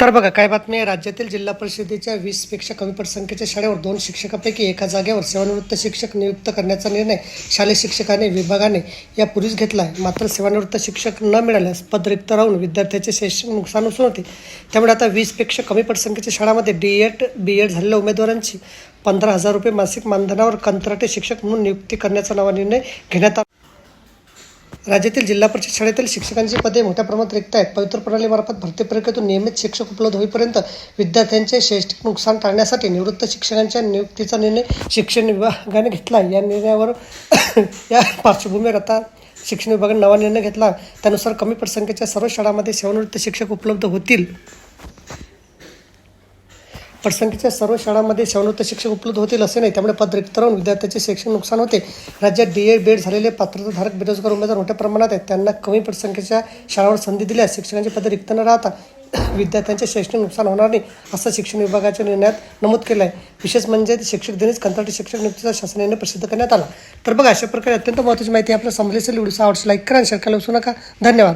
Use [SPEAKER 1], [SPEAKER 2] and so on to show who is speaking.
[SPEAKER 1] तर बघा काय बातमी आहे? राज्यातील जिल्हा परिषदेच्या वीसपेक्षा कमी पटसंख्येच्या शाळेवर दोन शिक्षकापैकी एका जागेवर सेवानिवृत्त शिक्षक नियुक्त करण्याचा निर्णय शालेय शिक्षकाने विभागाने यापूर्वीच घेतला आहे मात्र सेवानिवृत्त शिक्षक न मिळाल्यास पद रिक्त राहून विद्यार्थ्याचे शैक्षणिक नुकसान होऊन होते त्यामुळे आता वीसपेक्षा कमी पटसंख्येच्या शाळांमध्ये डी एड बी एड झालेल्या उमेदवारांची पंधरा हजार रुपये मासिक मानधनावर कंत्राटे शिक्षक म्हणून नियुक्ती करण्याचा नवा निर्णय घेण्यात आला. राज्यातील जिल्हा परिषद शाळेतील शिक्षकांची पदे मोठ्या प्रमाणात रिक्त आहेत. पवित्र प्रणालीमार्फत भरती प्रक्रियेतून नियमित शिक्षक उपलब्ध होईपर्यंत विद्यार्थ्यांचे शैक्षणिक नुकसान टाळण्यासाठी निवृत्त शिक्षकांच्या नियुक्तीचा निर्णय शिक्षण विभागाने घेतला. या निर्णयावर या पार्श्वभूमीवर आता शिक्षण विभागाने नवा निर्णय घेतला. त्यानुसार कमी पटसंख्येच्या सर्व शाळांमध्ये सेवानिवृत्त शिक्षक उपलब्ध होतील. पटसंख्येच्या सर्व शाळांमध्ये सेवानिवृत्त शिक्षक उपलब्ध होतील असे नाही. त्यामुळे पद रिक्त राहून विद्यार्थ्याचे शैक्षणिक नुकसान होते. राज्यात डी एड बेड झालेले पात्रताधारक बेरोजगार उमेदवार मोठ्या प्रमाणात आहेत. त्यांना कमी पटसंख्येच्या शाळांवर संधी दिल्यास शिक्षकांची पद रिक्त न राहता विद्यार्थ्यांचे शैक्षणिक नुकसान होणार नाही असं शिक्षण विभागाच्या निर्णयात नमूद केलं आहे विशेष म्हणजे शिक्षक दिनीच कंत्राटी शिक्षक नियुक्तीचा शासनाने प्रसिद्ध करण्यात आला. तर बघा अशा प्रकारे अत्यंत महत्त्वाची माहिती आपल्या समजली असेल व्हिडिओ आवडस लाईक करा आणि शेअर करायला विसरू नका. धन्यवाद.